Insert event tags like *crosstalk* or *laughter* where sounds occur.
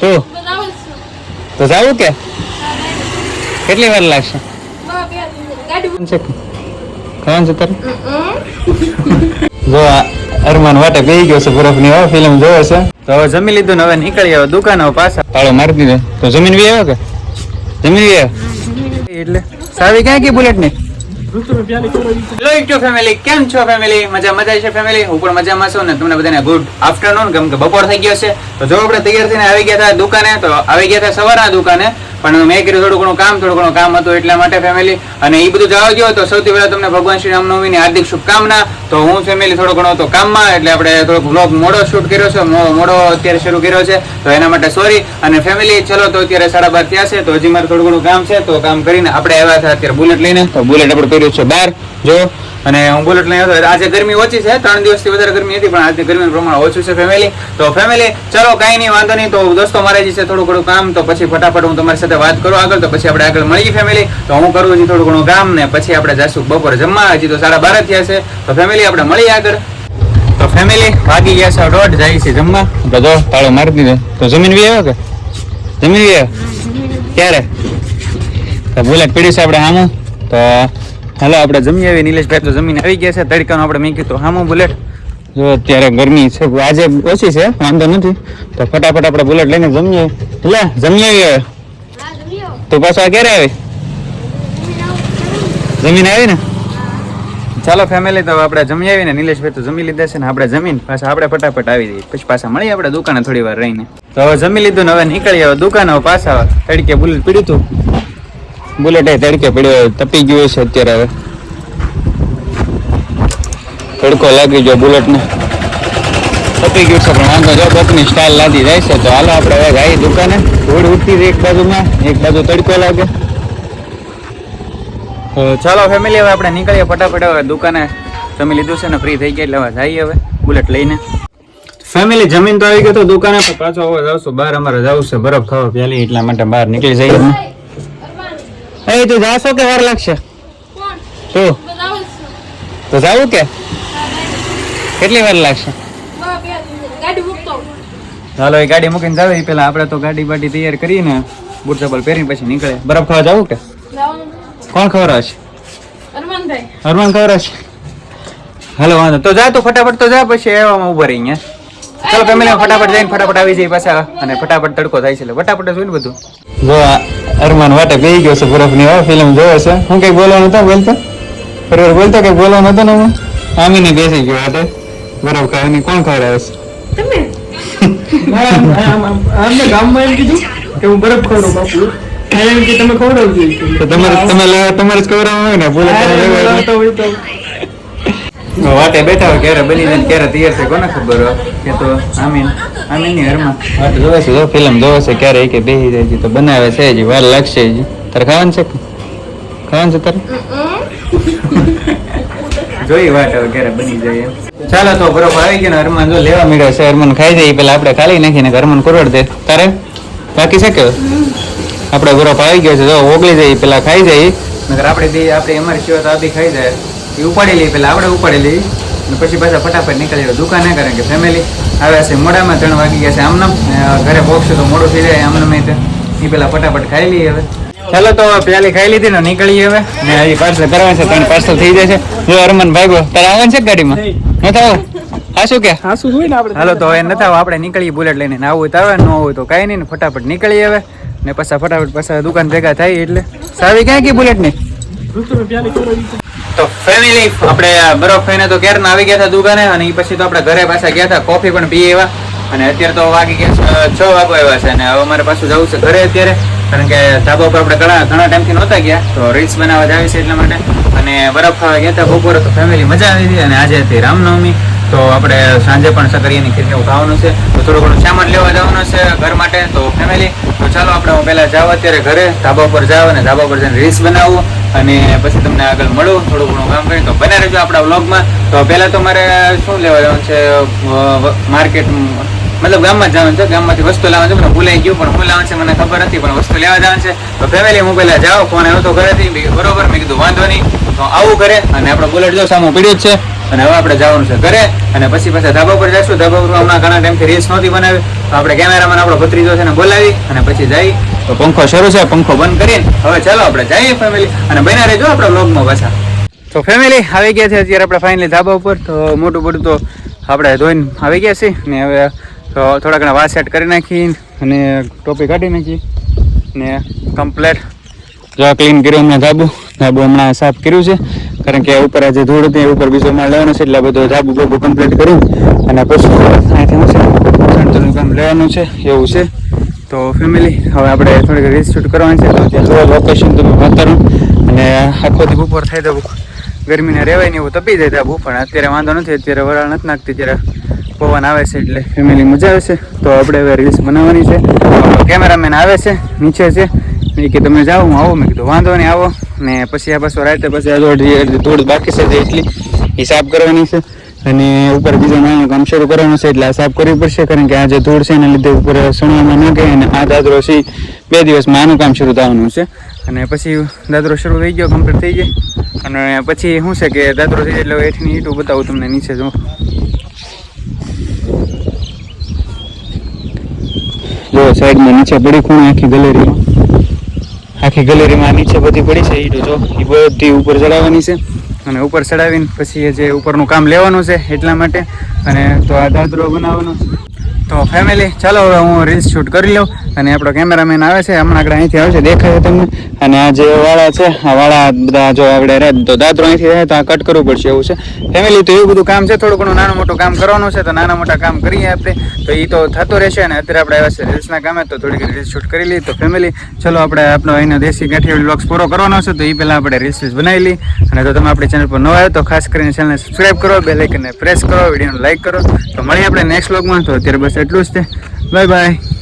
શું? તો જાવું કે? કેટલી વાર લાગશે? ખાવાનું છે તારે? જો અરમાન વાટે બેહી ગયો છે બરફની ફિલ્મ જોવે છે. તો હવે જમી લીધું ને હવે નીકળી આવે દુકાન પાછા. પાડો મારી દીધો. તો જમીન બી આવ્યો કે? જમીન બી આવ્યો? એટલે સાવી ક્યાં ગઈ બુલેટની ફેમિલી કેમ છો ફેમિલી મજા મજા છે ફેમિલી હું પણ મજામાં છું ને તમને બધાને ગુડ આફ્ટરનૂન કેમ કે બપોર થઈ ગયો છે. તો જો આપણે તૈયાર થઈને આવી ગયા હતા દુકાને, તો આવી ગયા હતા સવારના દુકાને. પણ મેં કર્યું થોડું ઘણું કામ, થોડું ઘણું કામ હતું એટલા માટે ફેમિલી અને એ બધું જવા ગયો તો સૌથી પહેલાં તમને ભગવાન શ્રી રામનવમીની હાર્દિક શુભકામના. તો હું ફેમિલી થોડો ઘણો તો કામમાં, એટલે આપણે થોડોક વ્લોગ મોડો શૂટ કર્યો છે. મોડો અત્યારે શરૂ કર્યો છે. તો એના માટે સોરી અને ફેમિલી ચલો તો અત્યારે સાડા બાર થયા છે. તો હજી મારે થોડું ઘણું કામ છે. તો કામ કરીને આપણે આવ્યા હતા અત્યારે બુલેટ લઈને. તો બુલેટ આપણે કર્યું છે બહાર. જો, અને હું બુલેટ લઈને આવ્યો આજે ગરમી ઓછી છે. ત્રણ દિવસથી વધારે ગરમી હતી, પણ આજે ગરમીનું પ્રમાણ ઓછું છે ફેમિલી તો ફેમિલી ચલો કાંઈ નહીં, વાંધો નહીં. તો દોસ્તો, મારે જે છે થોડું ઘણું કામ. તો પછી ફટાફટ હું તમારી સાથે વાત કરો આગળ, તો પછી આપણે આગળ મળીએ ફેમિલી તો હું કરું હજી થોડું ઘણું કામ ને પછી આપણે જશું. બપોરે જમવા હજી તો સાડા બાર થયા છે. તો ફેમિલી આપણે મળીએ આગળ. તો ફેમિલી વાગી ગયા છે દોઢ જાય છે જમવા. તો તાળો મારી દીધો. તો જમીન બી આવ્યો કે? જમીન બી આવ્યો? ક્યારે? તો બોલે પીડી છે આપણે હામું? તો હાલો, આપણે જમી આવી નિલેશભાઈ તો જમીન આવી ગયા છે. તડકાનું આપણે મેં કીધું, હામું બુલેટ જો અત્યારે ગરમી છે, આજે ઓછી છે, વાંધો નથી. તો ફટાફટ આપણે બુલેટ લઈને જમીએ. એટલે જમી આવી હવે. તું પાછો આ ક્યારે આવી જમીન આવી ને ચાલો ફેમિલી તો આપણે જમી આવીને નિલેશભાઈ તો જમી લીધા છે ને આપણે જમીન પાછા આપણે ફટાફટ આવી જઈએ. પછી પાછા મળીએ આપણે દુકાને થોડી વાર રહીને. તો હવે જમી લીધું ને હવે નીકળી હવે દુકાને પાછા તડકે બુલેટ પીડ્યું હતું બુલેટ એ તડકે પડ્યો તપી ગયું છે અત્યારે હવે. તડકો લાગી ગયો બુલેટ ને ગયું છે પણ વાંધો જો બકની સ્ટાઇલ લાદી જાય છે તો હાલો આપણે હવે ગાઈ દુકાને. ધૂળ ઉઠતી એક બાજુમાં એક બાજુ તડકો લાગે. તો ચાલો ફેમિલી હવે આપણે નીકળીએ ફટાફટ હવે દુકાને. જમી લીધું છે ને ફ્રી થઈ ગયા એટલે હવે જઈએ હવે બુલેટ લઈને. ફેમિલી જમીન તો આવી ગયો તો દુકાને પણ પાછો હવે જાવશું બહાર અમારે જવું છે બરફ ખાવા પહેલી એટલા માટે બહાર નીકળી જઈએ એ તું જાશો કે વાર લાગશે? તું. તો જાવું કે? કેટલી વાર લાગશે? ચાલો એ ગાડી મૂકીને જાવે. પેલા આપણે તો ગાડી બાડી તૈયાર કરીને બૂટ ચપ્પલ પહેરીને પછી નીકળે. બરફ ખાવા જાવું કે? કોણ ખવડાવશે? હરમાન ખવડાવશે. હાલો, વાંધો. તો જા તો ફટાફટ, તો જા પછી એવામાં ઊભા રહી અહીંયા. ચાલો ફેમિલી ફટાફટ જઈને ફટાફટ આવી જઈએ પાછા. અને ફટાફટ તડકો થાય છે એટલે ફટાફટ જોઈને બધું. જો અરમાન વાટે બેહી ગયો છે બરફની હવે ફિલ્મ જોવે છે. હું કઈ બોલવાનું હતો, બોલતો? બરોબર બોલતો કઈ બોલવાનું હતો ને હું? આમીને બેસી ગયો હાટે બરફ ખાવાની કોણ ખવડાવે છે? *laughs* આમને ગામમાં એમ કીધું કે હું બરફ ખવડાવું બાપુ. એમ કે તમે ખવડાવજો તો તમારે તમે લેવા તમારે જ ખવડાવવાનું હોય ને? બોલે વાટે બેઠા હોય ક્યારે બની જાય ક્યારે તૈયાર છે કોને ખબર હોય? કે તો આમીન આમીનની હરમાં વાટે જોવે છે જો ફિલ્મ જોવે છે ક્યારે એક કે બેહી જાય છે તો બનાવે છે હજી વાર લાગશે હજી. તારે ખાવાનું છે ખાવાનું છે તારે? *laughs* જોઈ વાટ હવે ક્યારે બની જાય એમ. ચાલો તો બરોબર આવી ગયો ને હરમાન જો લેવા મળ્યો છે, હરમાન ખાઈ જાય પેલા આપણે ખાલી નાખીને હરમાન કરોડ દે. તારે? બાકી છે કે? આપણે બરોબર આવી ગયો છે, જો ઓગળી જાય પેલા ખાઈ જાય નગર આપણે દે આપણે અમારી સિવાય તો આપી ખાઈ જાય. એ ઉપાડી લઈએ પેલા આપણે ઉપાડી લઈએ અને પછી પાછા ફટાફટ નીકળી દુકાને, કારણ કે ફેમિલી આવે છે મોડામાં ત્રણ વાગી ગયા છે. આમનામ ઘરે પહોંચશે તો મોડું થઈ જાય આમનામ એ પેલા ફટાફટ ખાઈ લઈએ હવે. ચાલો તો પેલી ખાઈ લીધી ને નીકળી હવે. ને હજી પાર્સલ કરવા છે ત્રણ પાર્સલ થઈ છે. જો હરમન ભાગો તારે આવે છે ગાડીમાં? નથી આવું હા શું કે? હા શું હોય ને આપણે. હાલો તો હવે નથી આવો આપણે નીકળીએ બુલેટ લઈને. આવું તો આવે ન હોય તો કાંઈ નહીં ને ફટાફટ નીકળી હવે. ને પાછા ફટાફટ પાછા દુકાન ભેગા થાય એટલે. સાવી ક્યાં ગઈ બુલેટની. તો ફેમિલી આપણે બરફ ખાઈને તો ક્યારના આવી ગયા હતા દુકાને અને પછી તો આપણે ઘરે પાછા ગયા હતા કોફી પણ પીએ એવા. અને અત્યારે તો વાગી ગયા છ વાગો આવ્યા છે અને હવે અમારે પાછું જવું છે ઘરે અત્યારે. કારણ કે ધાબા ઉપર આપણે ઘણા ઘણા ટાઈમથી નહોતા ગયા, તો રીલ્સ બનાવવા જાવી છે એટલા માટે. અને બરફ ખાવા ગયા હતા બપોરે તો ફેમિલી મજા આવી હતી અને આજે હતી રામનવમી, તો આપણે સાંજે પણ સકરિયાની એવું ખાવાનું છે. તો થોડું ઘણું સામાન લેવા જવાનું છે ઘર માટે, તો ફેમિલી તો ચાલો આપણે હું પહેલાં જાવ અત્યારે ઘરે, ધાબા પર જાવ અને ધાબા પર જઈને રીલ્સ બનાવું અને પછી તમને આગળ મળું, થોડું ઘણું કામ કરી. તો બને રહેજો આપણા વ્લોગમાં તો પહેલાં તો મારે શું લેવા જવાનું છે માર્કેટ મતલબ ગામમાં જવાનું છે, ગામમાંથી વસ્તુ લાવવાનું છે, મને ભૂલાઈ ગયું, પણ હું લાવવાનું છે, મને ખબર નથી પણ વસ્તુ લેવા જવાનું છે. તો ફેમિલી હું પહેલા જાઓ ફોન આવ્યો તો ઘરેથી બરોબર મેં કીધું, વાંધો નહીં તો આવું કરે, અને આપણો બુલેટ જો સામો પીડ્યો છે, અને હવે આપણે જવાનું છે ઘરે, અને પછી પાછા ધાબા પર જઈશું. ધાબા પર હમણાં ઘણા ટાઈમથી રીલ્સ નહોતી બનાવી. તો આપણે કેમેરામેન આપણો ભત્રીજો છે ને બોલાવી, અને પછી જઈ. તો પંખો શરૂ છે, પંખો બંધ કરીને, હવે ચાલો આપણે જઈએ ફેમિલી અને બન્યા રહેજો આપણા બ્લોગમાં પાછા. તો ફેમિલી આવી ગયા છે અત્યારે આપણે ફાઇનલી ધાબા ઉપર. તો મોટું પડતું તો આપણે ધોઈને આવી ગયા છીએ. ને હવે તો થોડા ઘણા વાસ સેટ કરી નાખી અને ટોપી કાઢી નાખી ને કમ્પ્લેટ જો ક્લીન કર્યું, હમણાં ધાબુ. ધાબુ હમણાં સાફ કર્યું છે. કારણ કે ઉપર આજે ધૂળ હતી ઉપર બીજો માળ લેવાનો છે, એટલે બધું ધાબુ બાબુ કમ્પ્લીટ કર્યું. અને પછી અહીંથી છે સણતરનું કામ લેવાનું છે, એવું છે. તો ફેમિલી હવે આપણે થોડીક રીલ કરવાની છે, તો ત્યાં લોકેશન તમે વાતાવરણ. અને આખોથી બપોર થાય તો ગરમીને રહેવાય ને એવું તપી જાય ધાબુ, પણ અત્યારે વાંધો નથી, અત્યારે વરાળ નથી નાખતી, ત્યારે પવન આવે છે એટલે ફેમિલી મજા આવે છે. તો આપણે હવે રીલ્સ બનાવવાની છે. કેમેરામેન આવે છે, નીચે છે. મેં કે તમે જાઓ, હું આવો. મેં કીધું, વાંધો નહીં, આવો. ને પછી આ પાછો રાતે પછી આ થોડી બાકી છે, જે એટલી હિસાબ કરવાની છે. અને ઉપર બીજો નાનું કામ શરૂ કરવાનું છે, એટલે આ સાફ કરવી પડશે, કારણ કે આ જે ધૂળ છે એના લીધે ઉપર સણવામાં ન ગઈ અને આ દાદરો છે, બે દિવસમાં આનું કામ શરૂ થવાનું છે. અને પછી દાદરો શરૂ થઈ ગયો કમ્પ્લીટ થઈ જાય અને પછી શું છે કે દાદરો થઈ એટલે એઠની ઈટું બતાવું તમને નીચે, જો. જો સાઈડમાં નીચે પડી ખૂણે આખી ગેલેરીમાં. આખી ગેલેરીમાં નીચે બધી પડી છે ઈટો જો એ બધી ઉપર ચડાવવાની છે. અને ઉપર ચડાવીને પછી એ જે ઉપરનું કામ લેવાનું છે એટલા માટે. અને તો આ દાદરો બનાવવાનો તો ફેમિલી ચાલો હવે હું રીલ્સ શૂટ કરી લઉં. અને આપણો કેમેરામેન આવે છે, હમણાં આપણે અહીંથી આવશે દેખાય તમને. અને આ જે વાળા છે, આ વાળા બધા જો આપણે રહે, તો દાદરો અહીંથી રહે તો આ કટ કરવું પડશે એવું છે. ફેમિલી તો એવું બધું કામ છે, થોડું ઘણું નાનું મોટું કામ કરવાનું છે, તો નાના મોટા કામ કરીએ આપણે. તો એ તો થતું રહેશે અને અત્યારે આપણે આવ્યા છે રીલ્સના કામે, તો થોડીક રીલ્સ શૂટ કરી લઈએ. તો ફેમિલી ચલો આપણે આપણો અહીંનો દેશી ગાંઠી બ્લોગ્સ પૂરો કરવાનો છે, તો એ પહેલાં આપણે રીલ્સ બનાવી લઈએ. અને તો તમે આપણી ચેનલ પર નવા આવ્યો તો ખાસ કરીને ચેનલને સબસ્ક્રાઈબ કરો બે લાઇકનને પ્રેસ કરો, વિડીયોને લાઈક કરો. તો મળીએ આપણે નેક્સ્ટ બ્લોગમાં તો અત્યારે બસ એટલું જ છે બાય બાય